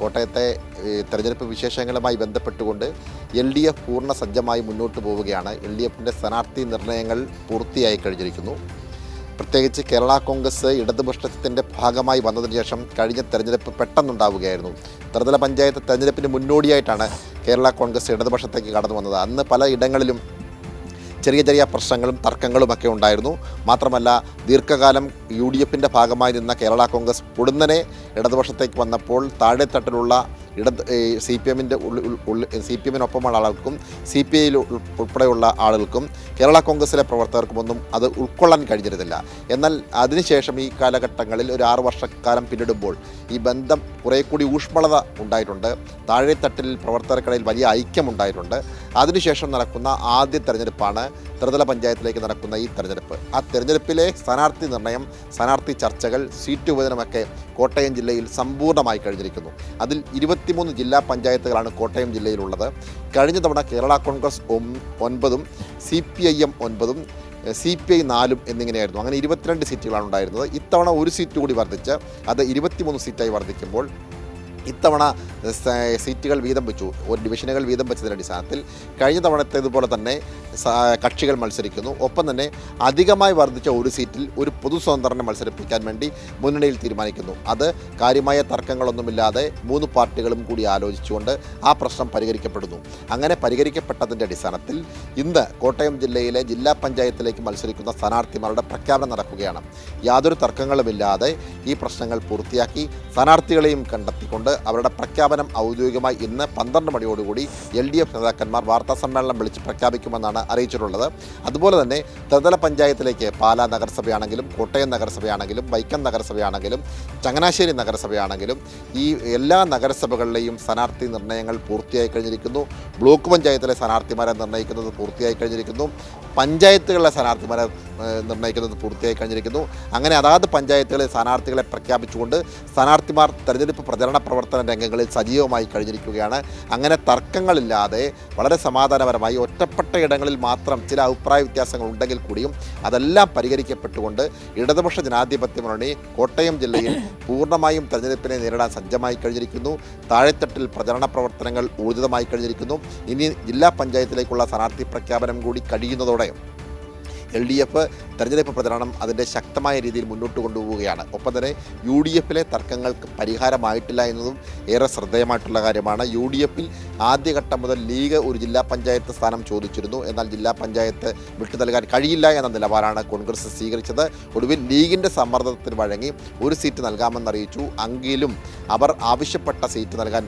കോട്ടയത്തെ തെരഞ്ഞെടുപ്പ് വിശേഷങ്ങളുമായി ബന്ധപ്പെട്ടുകൊണ്ട് എൽ ഡി എഫ് പൂർണ സജ്ജമായി മുന്നോട്ട് പോവുകയാണ്. എൽ ഡി എഫിന്റെ സ്ഥാനാർത്ഥി നിർണയങ്ങൾ പൂർത്തിയായി കഴിഞ്ഞിരിക്കുന്നു. പ്രത്യേകിച്ച് കേരള കോൺഗ്രസ് ഇടതുപക്ഷത്തിന്റെ ഭാഗമായി വന്നതിന് ശേഷം കഴിഞ്ഞ തെരഞ്ഞെടുപ്പ് പെട്ടെന്നുണ്ടാവുകയായിരുന്നു. ത്രിതല പഞ്ചായത്ത് തെരഞ്ഞെടുപ്പിന് മുന്നോടിയായിട്ടാണ് കേരള കോൺഗ്രസ് ഇടതുപക്ഷത്തേക്ക് കടന്നു വന്നത്. അന്ന് പല ഇടങ്ങളിലും ചെറിയ ചെറിയ പ്രശ്നങ്ങളും തർക്കങ്ങളുമൊക്കെ ഉണ്ടായിരുന്നു. മാത്രമല്ല ദീർഘകാലം യു ഡി എഫിന്റെ ഭാഗമായി നിന്ന കേരള കോൺഗ്രസ് പൊടുന്നനെ ഇടതുപക്ഷത്തേക്ക് വന്നപ്പോൾ താഴെത്തട്ടിലുള്ള ഇടത് സി പി എമ്മിന്റെ സി പി എമ്മിനൊപ്പമുള്ള ആളുകൾക്കും സി പി ഐയിൽ ഉൾപ്പെടെയുള്ള ആളുകൾക്കും കേരള കോൺഗ്രസിലെ പ്രവർത്തകർക്കുമൊന്നും അത് ഉൾക്കൊള്ളാൻ കഴിഞ്ഞിരുന്നില്ല. എന്നാൽ അതിനുശേഷം ഈ കാലഘട്ടങ്ങളിൽ ഒരു ആറു വർഷക്കാലം പിന്നിടുമ്പോൾ ഈ ബന്ധം കുറേ കൂടി ഊഷ്മളത ഉണ്ടായിട്ടുണ്ട്. താഴെത്തട്ടിൽ പ്രവർത്തകർക്കിടയിൽ വലിയ ഐക്യമുണ്ടായിട്ടുണ്ട്. അതിനുശേഷം നടക്കുന്ന ആദ്യ തെരഞ്ഞെടുപ്പാണ് ത്രിതല പഞ്ചായത്തിലേക്ക് നടക്കുന്ന ഈ തെരഞ്ഞെടുപ്പ്. ആ തെരഞ്ഞെടുപ്പിലെ സ്ഥാനാർത്ഥി നിർണയം സ്ഥാനാർത്ഥി ചർച്ചകൾ സീറ്റ് വിഭജനമൊക്കെ കോട്ടയം ജില്ലയിൽ സമ്പൂർണമായി കഴിഞ്ഞിരിക്കുന്നു. അതിൽ ഇരുപത്തിമൂന്ന് ജില്ലാ പഞ്ചായത്തുകളാണ് കോട്ടയം ജില്ലയിലുള്ളത്. കഴിഞ്ഞ തവണ കേരള കോൺഗ്രസ് ഒൻപതും സി പി ഐ എം ഒൻപതും സി പി ഐ നാലും എന്നിങ്ങനെയായിരുന്നു. അങ്ങനെ ഇരുപത്തിരണ്ട് സീറ്റുകളാണ് ഉണ്ടായിരുന്നത്. ഇത്തവണ ഒരു സീറ്റ് കൂടി വർദ്ധിച്ച് അത് ഇരുപത്തിമൂന്ന് സീറ്റായി വർദ്ധിക്കുമ്പോൾ ഇത്തവണ സീറ്റുകൾ വീതം വെച്ചു. ഒരു ഡിവിഷനുകൾ വീതം വെച്ചതിന്റെ അടിസ്ഥാനത്തിൽ കഴിഞ്ഞ തവണത്തേതുപോലെ തന്നെ കക്ഷികൾ മത്സരിക്കുന്നു. ഒപ്പം തന്നെ അധികമായി വർദ്ധിച്ച ഒരു സീറ്റിൽ ഒരു പൊതു സ്വതന്ത്രനെ മത്സരിപ്പിക്കാൻ വേണ്ടി മുന്നണിയിൽ തീരുമാനിക്കുന്നു. അത് കാര്യമായ തർക്കങ്ങളൊന്നുമില്ലാതെ മൂന്ന് പാർട്ടികളും കൂടി ആലോചിച്ചുകൊണ്ട് ആ പ്രശ്നം പരിഹരിക്കപ്പെടുന്നു. അങ്ങനെ പരിഹരിക്കപ്പെട്ടതിന്റെ അടിസ്ഥാനത്തിൽ ഇന്ന് കോട്ടയം ജില്ലയിലെ ജില്ലാ പഞ്ചായത്തിലേക്ക് മത്സരിക്കുന്ന സ്ഥാനാർത്ഥിമാരുടെ പ്രഖ്യാപനം നടക്കുകയാണ്. യാതൊരു തർക്കങ്ങളുമില്ലാതെ ഈ പ്രശ്നങ്ങൾ പൂർത്തിയാക്കി സ്ഥാനാർത്ഥികളെയും കണ്ടെത്തിക്കൊണ്ട് അവരുടെ പ്രഖ്യാപനം ഔദ്യോഗികമായി ഇന്ന് പന്ത്രണ്ട് മണിയോടുകൂടി എൽ ഡി എഫ് നേതാക്കന്മാർ വാർത്താ സമ്മേളനം വിളിച്ച് പ്രഖ്യാപിക്കുമെന്നാണ് അറിയിച്ചിട്ടുള്ളത്. അതുപോലെ തന്നെ ത്രിതല പഞ്ചായത്തിലേക്ക് പാലാ നഗരസഭയാണെങ്കിലും കോട്ടയം നഗരസഭയാണെങ്കിലും വൈക്കം നഗരസഭയാണെങ്കിലും ചങ്ങനാശ്ശേരി നഗരസഭയാണെങ്കിലും ഈ എല്ലാ നഗരസഭകളിലെയും സ്ഥാനാർത്ഥി നിർണയങ്ങൾ പൂർത്തിയായി കഴിഞ്ഞിരിക്കുന്നു. ബ്ലോക്ക് പഞ്ചായത്തിലെ സ്ഥാനാർത്ഥിമാരെ നിർണയിക്കുന്നത് പൂർത്തിയായി കഴിഞ്ഞിരിക്കുന്നു. പഞ്ചായത്തുകളിലെ സ്ഥാനാർത്ഥിമാരെ നിർണയിക്കുന്നത് പൂർത്തിയായി കഴിഞ്ഞിരിക്കുന്നു. അങ്ങനെ അതാത് പഞ്ചായത്തുകളിലെ സ്ഥാനാർത്ഥികളെ പ്രഖ്യാപിച്ചുകൊണ്ട് സ്ഥാനാർത്ഥിമാർ തെരഞ്ഞെടുപ്പ് പ്രചരണ പ്രവർത്തന രംഗങ്ങളിൽ സജീവമായി കഴിഞ്ഞിരിക്കുകയാണ്. അങ്ങനെ തർക്കങ്ങളില്ലാതെ വളരെ സമാധാനപരമായി ഒറ്റപ്പെട്ട ഇടങ്ങളിൽ മാത്രം ചില അഭിപ്രായ വ്യത്യാസങ്ങൾ ഉണ്ടെങ്കിൽ കൂടിയും അതെല്ലാം പരിഹരിക്കപ്പെട്ടുകൊണ്ട് ഇടതുപക്ഷ ജനാധിപത്യ മുന്നണി കോട്ടയം ജില്ലയിൽ പൂർണമായും തെരഞ്ഞെടുപ്പിനെ നേരിടാൻ സജ്ജമായി കഴിഞ്ഞിരിക്കുന്നു. താഴെത്തട്ടിൽ പ്രചരണ പ്രവർത്തനങ്ങൾ ഊർജിതമായി കഴിഞ്ഞിരിക്കുന്നു. ഇനി ജില്ലാ പഞ്ചായത്തിലേക്കുള്ള സ്ഥാനാർത്ഥി പ്രഖ്യാപനം കൂടി കഴിയുന്നതോടെ Героям! എൽ ഡി എഫ് തെരഞ്ഞെടുപ്പ് പ്രചരണം അതിന്റെ ശക്തമായ രീതിയിൽ മുന്നോട്ട് കൊണ്ടുപോവുകയാണ്. ഒപ്പം തന്നെ യു ഡി എഫിലെ തർക്കങ്ങൾക്ക് പരിഹാരമായിട്ടില്ല എന്നതും ഏറെ ശ്രദ്ധേയമായിട്ടുള്ള കാര്യമാണ്. യു ഡി എഫിൽ ആദ്യഘട്ടം മുതൽ ലീഗ് ഒരു ജില്ലാ പഞ്ചായത്ത് സ്ഥാനം ചോദിച്ചിരുന്നു. എന്നാൽ ജില്ലാ പഞ്ചായത്ത് വിട്ടു നൽകാൻ കഴിയില്ല എന്ന നിലപാടാണ് കോൺഗ്രസ് സ്വീകരിച്ചത്. ഒടുവിൽ ലീഗിന്റെ സമ്മർദ്ദത്തിന് വഴങ്ങി ഒരു സീറ്റ് നൽകാമെന്നറിയിച്ചു. അങ്കിലും അവർ ആവശ്യപ്പെട്ട സീറ്റ് നൽകാൻ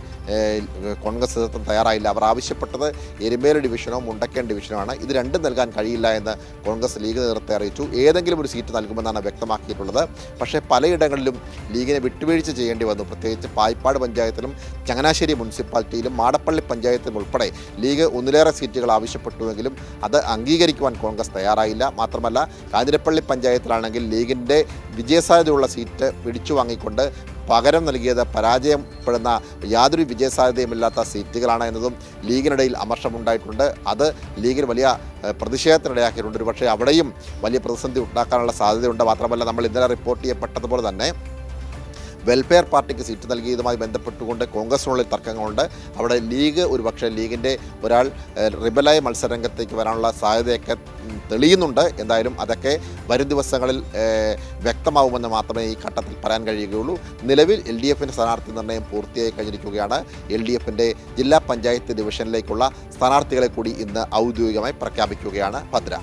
കോൺഗ്രസ് നേതൃത്വം തയ്യാറായില്ല. അവർ ആവശ്യപ്പെട്ടത് എരുമേലി ഡിവിഷനോ മുണ്ടക്കൻ ഡിവിഷനോ ആണ്. ഇത് രണ്ടും നൽകാൻ കഴിയില്ല എന്ന് കോൺഗ്രസ് ലീഗ് നേതൃത്വത്തെ അറിയിച്ചു. ഏതെങ്കിലും ഒരു സീറ്റ് നൽകുമെന്നാണ് വ്യക്തമാക്കിയിട്ടുള്ളത്. പക്ഷേ പലയിടങ്ങളിലും ലീഗിനെ വിട്ടുവീഴ്ച ചെയ്യേണ്ടി വന്നു. പ്രത്യേകിച്ച് പായ്പാട് പഞ്ചായത്തിലും ചങ്ങനാശ്ശേരി മുനിസിപ്പാലിറ്റിയിലും മാടപ്പള്ളി പഞ്ചായത്തിലും ഉൾപ്പെടെ ലീഗ് ഒന്നിലേറെ സീറ്റുകൾ ആവശ്യപ്പെട്ടുവെങ്കിലും അത് അംഗീകരിക്കുവാൻ കോൺഗ്രസ് തയ്യാറായില്ല. മാത്രമല്ല കാഞ്ഞിരപ്പള്ളി പഞ്ചായത്തിലാണെങ്കിൽ ലീഗിന്റെ വിജയസാധ്യതയുള്ള സീറ്റ് പിടിച്ചു വാങ്ങിക്കൊണ്ട് പകരം നൽകിയത് പരാജയപ്പെടുന്ന യാതൊരു വിജയസാധ്യതയുമില്ലാത്ത സീറ്റുകളാണ് എന്നതും ലീഗിനിടയിൽ അമർഷമുണ്ടായിട്ടുണ്ട്. അത് ലീഗിന് വലിയ പ്രതിഷേധത്തിനിടയാക്കിയിട്ടുണ്ട്. ഒരു പക്ഷേ അവിടെയും വലിയ പ്രതിസന്ധി ഉണ്ടാക്കാനുള്ള സാധ്യതയുണ്ട്. മാത്രമല്ല നമ്മൾ ഇന്നലെ റിപ്പോർട്ട് ചെയ്യപ്പെട്ടതുപോലെ തന്നെ വെൽഫെയർ പാർട്ടിക്ക് സീറ്റ് നൽകിയതുമായി ബന്ധപ്പെട്ടുകൊണ്ട് കോൺഗ്രസിനുള്ളിൽ തർക്കങ്ങളുണ്ട്. അവിടെ ലീഗ് ഒരു പക്ഷേ ലീഗിന്റെ ഒരാൾ റിബലായ മത്സരരംഗത്തേക്ക് വരാനുള്ള സാധ്യതയൊക്കെ തെളിയുന്നുണ്ട്. എന്തായാലും അതൊക്കെ വരും ദിവസങ്ങളിൽ വ്യക്തമാവുമെന്ന് മാത്രമേ ഈ ഘട്ടത്തിൽ പറയാൻ കഴിയുകയുള്ളൂ. നിലവിൽ എൽ ഡി എഫിന്റെ സ്ഥാനാർത്ഥി നിർണയം പൂർത്തിയായി കഴിഞ്ഞിരിക്കുകയാണ്. എൽ ഡി എഫിന്റെ ജില്ലാ പഞ്ചായത്ത് ഡിവിഷനിലേക്കുള്ള സ്ഥാനാർത്ഥികളെ കൂടി ഇന്ന് ഔദ്യോഗികമായി പ്രഖ്യാപിക്കുകയാണ് ഭദ്ര.